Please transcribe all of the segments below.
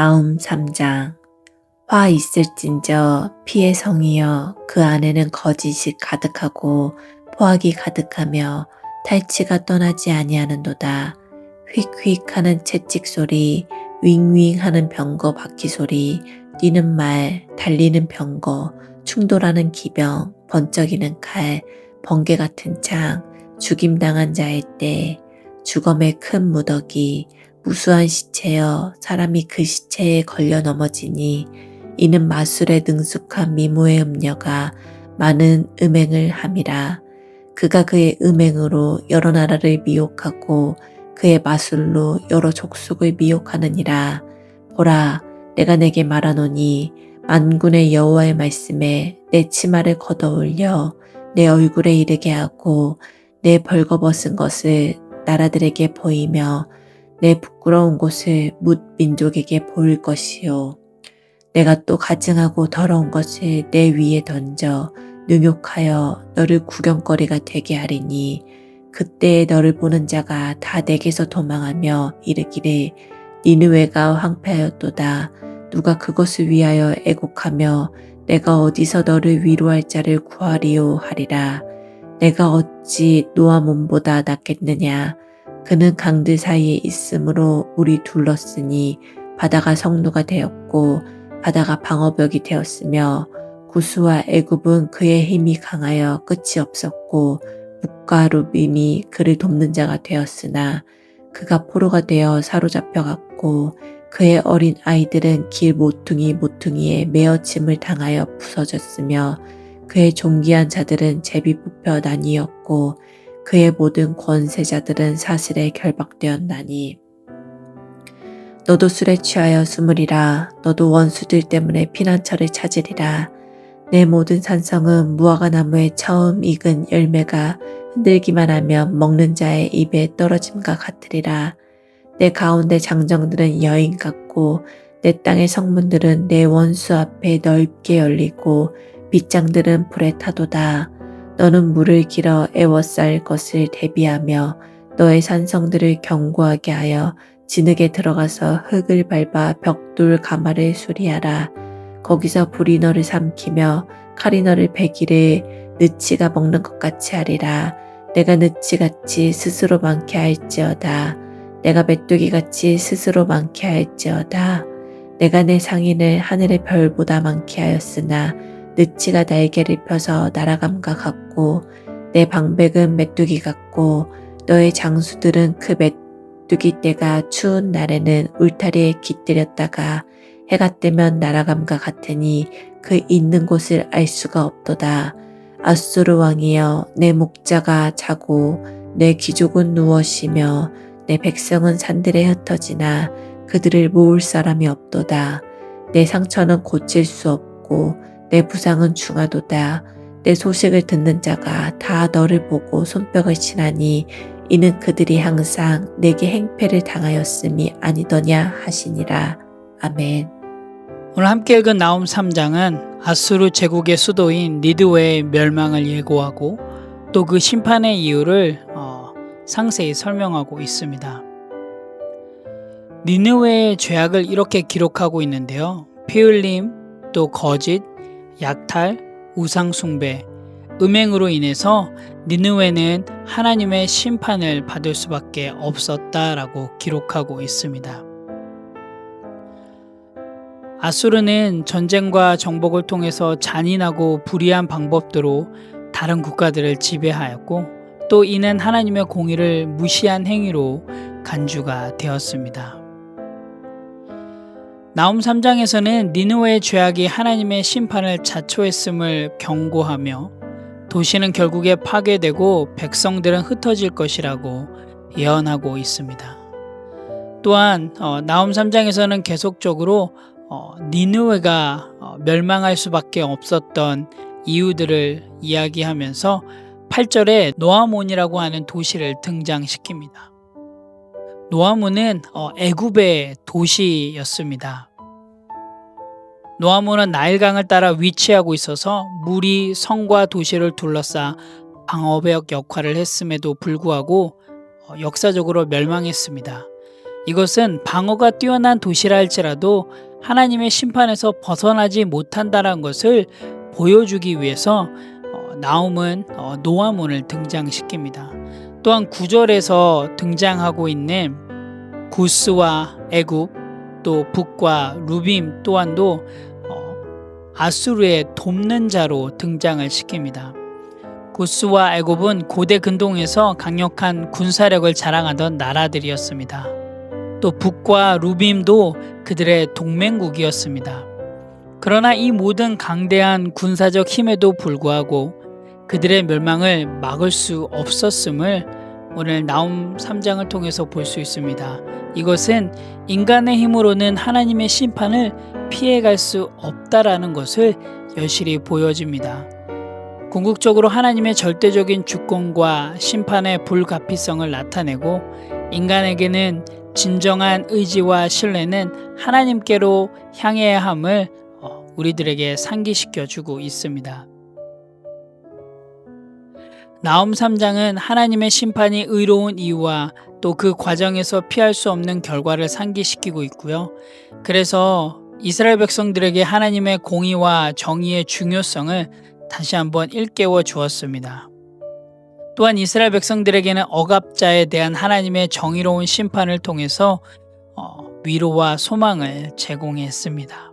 나움 3장 화 있을진저 피의 성이여 그 안에는 거짓이 가득하고 포악이 가득하며 탈취가 떠나지 아니하는도다. 휙휙 하는 채찍 소리, 윙윙 하는 병거 바퀴 소리, 뛰는 말, 달리는 병거, 충돌하는 기병, 번쩍이는 칼, 번개 같은 창, 죽임당한 자의 때, 주검의 큰 무더기, 무수한 시체여 사람이 그 시체에 걸려 넘어지니 이는 마술에 능숙한 미모의 음녀가 많은 음행을 함이라. 그가 그의 음행으로 여러 나라를 미혹하고 그의 마술로 여러 족속을 미혹하느니라. 보라, 내가 내게 말하노니 만군의 여호와의 말씀에 내 치마를 걷어올려 내 얼굴에 이르게 하고 내 벌거벗은 것을 나라들에게 보이며 내 부끄러운 곳을 뭇 민족에게 보일 것이요. 내가 또 가증하고 더러운 것을 내 위에 던져 능욕하여 너를 구경거리가 되게 하리니 그때에 너를 보는 자가 다 내게서 도망하며 이르기를 니느웨가 황폐하였도다. 누가 그것을 위하여 애곡하며 내가 어디서 너를 위로할 자를 구하리요 하리라. 내가 어찌 노아 몸보다 낫겠느냐. 그는 강들 사이에 있으므로 물이 둘렀으니 바다가 성루가 되었고 바다가 방어벽이 되었으며 구수와 애굽은 그의 힘이 강하여 끝이 없었고 묵과 루빔이 그를 돕는 자가 되었으나 그가 포로가 되어 사로잡혀 갔고 그의 어린 아이들은 길 모퉁이 모퉁이에 메어침을 당하여 부서졌으며 그의 존귀한 자들은 제비 뽑혀 나뉘었고 그의 모든 권세자들은 사슬에 결박되었나니. 너도 술에 취하여 숨으리라. 너도 원수들 때문에 피난처를 찾으리라. 내 모든 산성은 무화과 나무에 처음 익은 열매가 흔들기만 하면 먹는 자의 입에 떨어짐과 같으리라. 내 가운데 장정들은 여인 같고 내 땅의 성문들은 내 원수 앞에 넓게 열리고 빗장들은 불에 타도다. 너는 물을 길어 애워쌀 것을 대비하며 너의 산성들을 견고하게 하여 진흙에 들어가서 흙을 밟아 벽돌 가마를 수리하라. 거기서 불이 너를 삼키며 칼이 너를 베기를 느치가 먹는 것 같이 하리라. 내가 느치같이 스스로 많게 할지어다. 내가 메뚜기같이 스스로 많게 할지어다. 내가 내 상인을 하늘의 별보다 많게 하였으나 느치가 날개를 펴서 날아감과 같고 내 방백은 메뚜기 같고 너의 장수들은 그 메뚜기 떼가 추운 날에는 울타리에 깃들였다가 해가 뜨면 날아감과 같으니 그 있는 곳을 알 수가 없도다. 아수르 왕이여 내 목자가 자고 내 귀족은 누워 쉬며 내 백성은 산들에 흩어지나 그들을 모을 사람이 없도다. 내 상처는 고칠 수 없고 내 부상은 중하도다. 내 소식을 듣는 자가 다 너를 보고 손뼉을 치나니 이는 그들이 항상 내게 행패를 당하였음이 아니더냐 하시니라. 아멘. 오늘 함께 읽은 나움 3장은 아수르 제국의 수도인 니드웨의 멸망을 예고하고 또 그 심판의 이유를 어, 상세히 설명하고 있습니다. 니느웨의 죄악을 이렇게 기록하고 있는데요. 피 흘림, 또 거짓, 약탈, 우상숭배, 음행으로 인해서 니느웨는 하나님의 심판을 받을 수밖에 없었다라고 기록하고 있습니다. 아수르는 전쟁과 정복을 통해서 잔인하고 불의한 방법으로 다른 국가들을 지배하였고 또 이는 하나님의 공의를 무시한 행위로 간주가 되었습니다. 나움 3장에서는 니느웨의 죄악이 하나님의 심판을 자초했음을 경고하며 도시는 결국에 파괴되고 백성들은 흩어질 것이라고 예언하고 있습니다. 또한 어, 나움 3장에서는 계속적으로 어, 니느웨가 어, 멸망할 수밖에 없었던 이유들을 이야기하면서 8절에 노아몬이라고 하는 도시를 등장시킵니다. 노아문은 어, 애굽의 도시였습니다. 노아문은 나일강을 따라 위치하고 있어서 물이 성과 도시를 둘러싸 방어벽 역할을 했음에도 불구하고 어, 역사적으로 멸망했습니다. 이것은 방어가 뛰어난 도시라 할지라도 하나님의 심판에서 벗어나지 못한다는 것을 보여주기 위해서 어, 나움은 어, 노아문을 등장시킵니다. 또한 구절에서 등장하고 있는 구스와 애굽 또 북과 루빔 또한도 어, 아수르의 돕는 자로 등장을 시킵니다. 구스와 애굽은 고대 근동에서 강력한 군사력을 자랑하던 나라들이었습니다. 또 북과 루빔도 그들의 동맹국이었습니다. 그러나 이 모든 강대한 군사적 힘에도 불구하고 그들의 멸망을 막을 수 없었음을 오늘 나움 3장을 통해서 볼 수 있습니다. 이것은 인간의 힘으로는 하나님의 심판을 피해갈 수 없다라는 것을 여실히 보여집니다. 궁극적으로 하나님의 절대적인 주권과 심판의 불가피성을 나타내고 인간에게는 진정한 의지와 신뢰는 하나님께로 향해야 함을 어, 우리들에게 상기시켜 주고 있습니다. 나움 3장은 하나님의 심판이 의로운 이유와 또 그 과정에서 피할 수 없는 결과를 상기시키고 있고요. 그래서 이스라엘 백성들에게 하나님의 공의와 정의의 중요성을 다시 한번 일깨워 주었습니다. 또한 이스라엘 백성들에게는 억압자에 대한 하나님의 정의로운 심판을 통해서 어, 위로와 소망을 제공했습니다.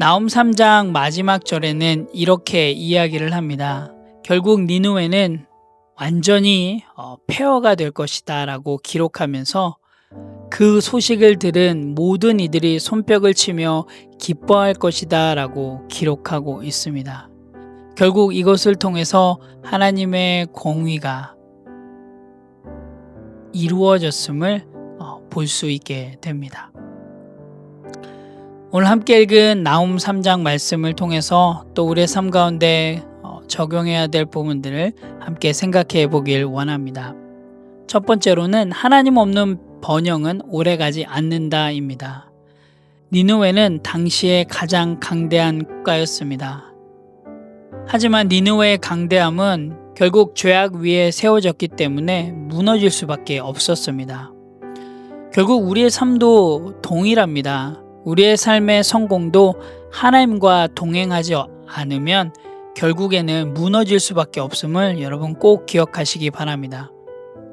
나움 3장 마지막 절에는 이렇게 이야기를 합니다. 결국 니누에는 완전히 어, 폐허가 될 것이다 라고 기록하면서 그 소식을 들은 모든 이들이 손뼉을 치며 기뻐할 것이다 라고 기록하고 있습니다. 결국 이것을 통해서 하나님의 공의가 이루어졌음을 어, 볼수 있게 됩니다. 오늘 함께 읽은 나움 3장 말씀을 통해서 또 우리의 삶 가운데 어, 적용해야 될 부분들을 함께 생각해 보길 원합니다. 첫 번째로는 하나님 없는 번영은 오래가지 않는다입니다. 니누웨는 당시의 가장 강대한 국가였습니다. 하지만 니누웨의 강대함은 결국 죄악 위에 세워졌기 때문에 무너질 수밖에 없었습니다. 결국 우리의 삶도 동일합니다. 우리의 삶의 성공도 하나님과 동행하지 않으면 결국에는 무너질 수밖에 없음을 여러분 꼭 기억하시기 바랍니다.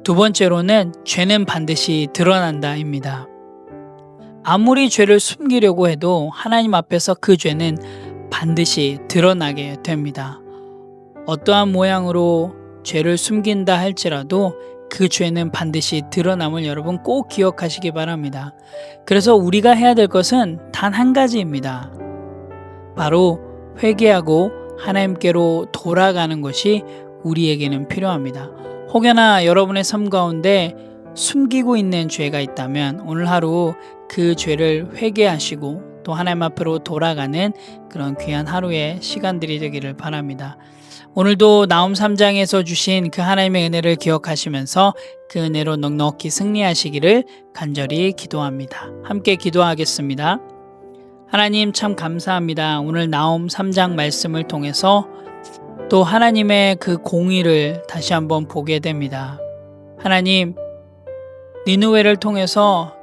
두 번째로는 죄는 반드시 드러난다입니다. 아무리 죄를 숨기려고 해도 하나님 앞에서 그 죄는 반드시 드러나게 됩니다. 어떠한 모양으로 죄를 숨긴다 할지라도 그 죄는 반드시 드러남을 여러분 꼭 기억하시기 바랍니다. 그래서 우리가 해야 될 것은 단 한 가지입니다. 바로 회개하고 하나님께로 돌아가는 것이 우리에게는 필요합니다. 혹여나 여러분의 삶 가운데 숨기고 있는 죄가 있다면 오늘 하루 그 죄를 회개하시고 또 하나님 앞으로 돌아가는 그런 귀한 하루의 시간들이 되기를 바랍니다. 오늘도 나움 3장에서 주신 그 하나님의 은혜를 기억하시면서 그 은혜로 넉넉히 승리하시기를 간절히 기도합니다. 함께 기도하겠습니다. 하나님 참 감사합니다. 오늘 나움 3장 말씀을 통해서 또 하나님의 그 공의를 다시 한번 보게 됩니다. 하나님, 니누웨를 통해서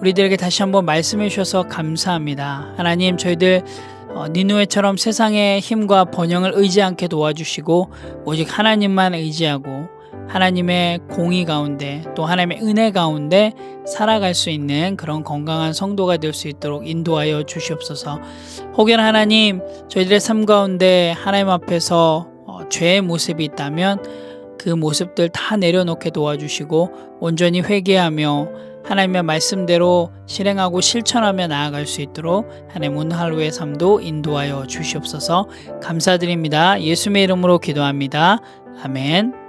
우리들에게 다시 한번 말씀해 주셔서 감사합니다. 하나님, 저희들 어, 니누웨처럼 세상의 힘과 번영을 의지 않게 도와주시고 오직 하나님만 의지하고 하나님의 공의 가운데 또 하나님의 은혜 가운데 살아갈 수 있는 그런 건강한 성도가 될 수 있도록 인도하여 주시옵소서. 혹여나 하나님 저희들의 삶 가운데 하나님 앞에서 어, 죄의 모습이 있다면 그 모습들 다 내려놓게 도와주시고 온전히 회개하며 하나님의 말씀대로 실행하고 실천하며 나아갈 수 있도록 하나님 오늘 하루의 삶도 인도하여 주시옵소서 감사드립니다. 예수의 이름으로 기도합니다. 아멘.